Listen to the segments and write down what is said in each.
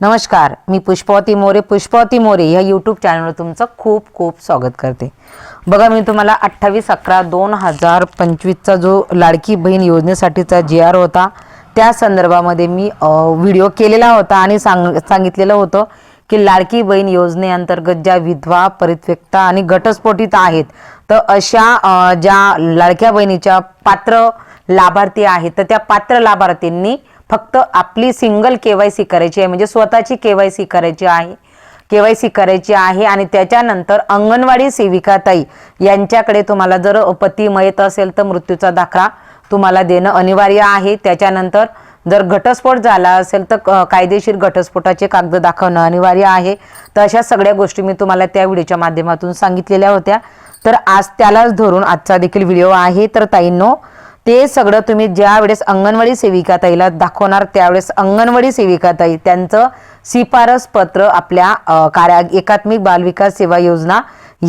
नमस्कार मी पुष्पावती मोरे पुष्पावती मोरे ह्या यूट्यूब चॅनलवर तुमचं खूप खूप स्वागत करते. बघा मी तुम्हाला अठ्ठावीस अकरा दोन हजार पंचवीसचा जो लाडकी बहीण योजनेसाठीचा जी आर होता त्या संदर्भामध्ये मी व्हिडिओ केलेला होता आणि सांग सांगितलेलं होतं की लाडकी बहीण योजनेअंतर्गत ज्या विधवा परित्यक्ता आणि घटस्फोटित आहेत तर अशा ज्या लाडक्या बहिणीच्या पात्र लाभार्थी आहेत तर त्या पात्र लाभार्थींनी फक्त आपली सिंगल केवायसी करायची आहे म्हणजे स्वतःची केवायसी करायची आहे केवायसी करायची आहे आणि त्याच्यानंतर अंगणवाडी सेविका ताई यांच्याकडे तुम्हाला जर पती मयत असेल तर मृत्यूचा दाखला तुम्हाला देणं अनिवार्य आहे. त्याच्यानंतर जर घटस्फोट झाला असेल तर कायदेशीर घटस्फोटाचे कागद दाखवणं अनिवार्य आहे. तर अशा सगळ्या गोष्टी मी तुम्हाला त्या व्हिडिओच्या माध्यमातून सांगितलेल्या होत्या. तर आज त्यालाच धरून आजचा देखील व्हिडिओ आहे. तर ताईंनो ते सगळं तुम्ही ज्या वेळेस अंगणवाडी सेविका ताईला दाखवणार त्यावेळेस अंगणवाडी सेविका ताई त्यांचं शिफारस पत्र आपल्या कार्या एकात्मिक बालविकास सेवा योजना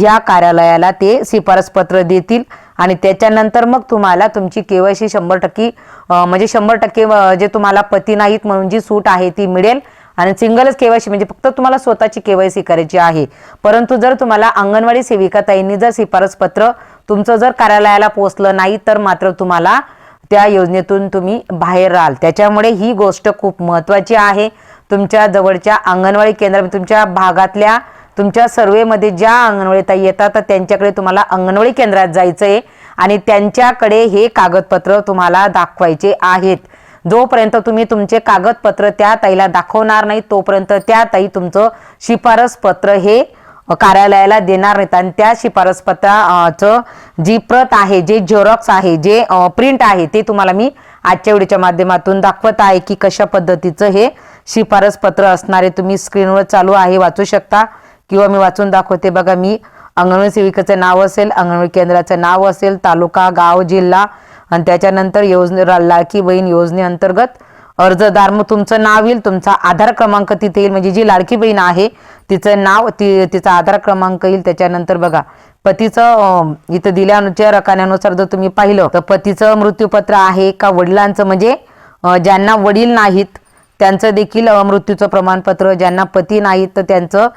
या कार्यालयाला ते शिफारस पत्र देतील. आणि त्याच्यानंतर मग तुम्हाला तुमची केवायसी शंभर टक्के म्हणजे शंभर टक्के जे तुम्हाला पती नाहीत म्हणून जी सूट आहे ती मिळेल. आणि सिंगलच केवायसी म्हणजे फक्त तुम्हाला स्वतःची केवायसी करायची आहे. परंतु जर तुम्हाला अंगणवाडी सेविका ताईंनी जर शिफारस पत्र तुमचं जर कार्यालयाला पोहोचलं नाही तर मात्र तुम्हाला त्या योजनेतून तुम्ही बाहेर राहाल. त्याच्यामुळे ही गोष्ट खूप महत्त्वाची आहे. तुमच्या जवळच्या अंगणवाडी केंद्र तुमच्या भागातल्या तुमच्या सर्वेमध्ये ज्या अंगणवाडी ताई येतात तर त्यांच्याकडे तुम्हाला अंगणवाडी केंद्रात जायचं आहे आणि त्यांच्याकडे हे कागदपत्र तुम्हाला दाखवायचे आहेत. जोपर्यंत तुम्ही तुमचे कागदपत्र त्या ताईला दाखवणार नाही तोपर्यंत त्या ताई तुमचं शिफारस पत्र हे कार्यालयाला देणार नाहीत. आणि त्या शिफारस पत्राचं जी प्रत आहे जे झेरॉक्स आहे जे प्रिंट आहे ते तुम्हाला मी आजच्या व्हिडिओच्या माध्यमातून दाखवत आहे की कशा पद्धतीचं हे शिफारस पत्र तुम्ही स्क्रीनवर चालू आहे वाचू शकता. किंवा मी वाचून दाखवते. बघा मी अंगणवाडी सेविकेचं नाव असेल अंगणवाडी केंद्राचं नाव असेल तालुका गाव जिल्हा. आणि त्याच्यानंतर योजने रा- लाडकी बहीण योजनेअंतर्गत अर्जदार मग तुमचं नाव येईल तुमचा आधार क्रमांक तिथे येईल. म्हणजे जी लाडकी बहीण आहे तिचं नाव ती तिचा आधार क्रमांक येईल. त्याच्यानंतर बघा पतीचं इथं दिल्यानुसार रकान्यानुसार जर तुम्ही पाहिलं तर पतीचं मृत्यूपत्र आहे का वडिलांचं? म्हणजे ज्यांना वडील नाहीत त्यांचं देखील मृत्यूचं प्रमाणपत्र. ज्यांना पती नाहीत तर त्यांचं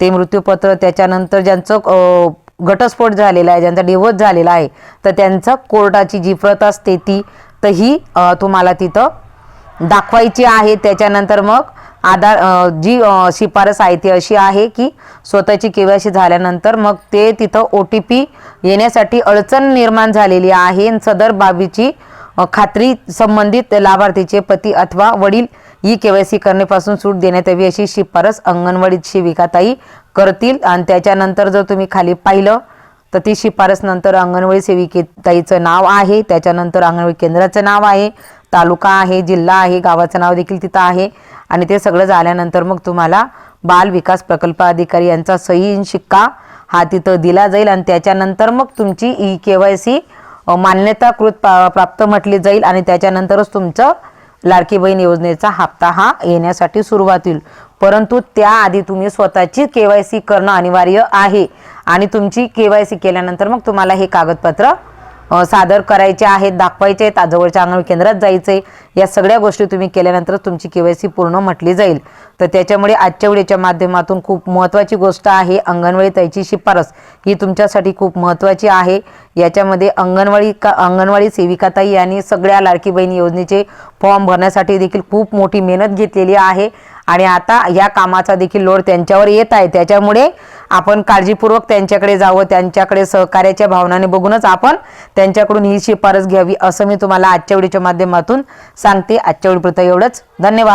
ते मृत्यूपत्र. त्याच्यानंतर ज्यांचं घटस्फोट झालेला आहे ज्यांचा डिवोर्स झालेला आहे तर त्यांचं कोर्टाची जी प्रत असते ती तर ही तुम्हाला तिथं दाखवायची आहे. त्याच्यानंतर मग आधार जी शिफारस आहे ती अशी आहे की स्वतःची केवायसी झाल्यानंतर मग ते तिथं ओ टी पी येण्यासाठी अडचण निर्माण झालेली आहे. सदर बाबीची खात्री संबंधित लाभार्थीचे पती अथवा वडील ही केवायसी करण्यापासून सूट देण्यात यावी अशी शिफारस अंगणवाडी सेविकाताई करतील. आणि त्याच्यानंतर जर तुम्ही खाली पाहिलं तर ती शिफारस नंतर अंगणवाडी सेविकेताईचं नाव आहे. त्याच्यानंतर अंगणवाडी केंद्राचं नाव आहे. तालुका आहे जिल्हा आहे गावाचं नाव देखील तिथं आहे. आणि ते सगळं झाल्यानंतर मग तुम्हाला बाल विकास प्रकल्प अधिकारी यांचा सही शिक्का हा तिथं दिला जाईल. आणि त्याच्यानंतर मग तुमची ई के वाय सी मान्यताकृत पा- प्राप्त म्हटली जाईल. आणि त्याच्यानंतरच तुमचं लाडकी बहीण योजनेचा हप्ता हा येण्यासाठी सुरुवात होईल. परंतु त्याआधी तुम्ही स्वतःची के वाय सी करणं अनिवार्य आहे. आणि तुमची के वाय सी केल्यानंतर मग तुम्हाला हे कागदपत्र सादर करायचे आहेत दाखवायचे आहेत जवळच्या अंगण केंद्रात जायचे. या सगळ्या गोष्टी तुम्ही केल्यानंतर तुमची केवायसी पूर्ण म्हटली जाईल. तर त्याच्यामुळे आजच्या व्हिडिओच्या माध्यमातून खूप महत्त्वाची गोष्ट आहे अंगणवाडी ताईची शिफारस ही तुमच्यासाठी खूप महत्त्वाची आहे. याच्यामध्ये अंगणवाडी का अंगणवाडी सेविकाताई यांनी सगळ्या लाडकी बहीण योजनेचे फॉर्म भरण्यासाठी देखील खूप मोठी मेहनत घेतलेली आहे. आणि आता या कामाचा देखील लोड त्यांच्यावर येत आहे. त्याच्यामुळे आपण काळजीपूर्वक त्यांच्याकडे जावं त्यांच्याकडे सहकार्याच्या भावनाने बघूनच आपण त्यांच्याकडून ही शिफारस घ्यावी असं मी तुम्हाला आजच्या व्हिडिओच्या माध्यमातून सांगते. आजच्या व्हिडिओपुरतं एवढंच. धन्यवाद.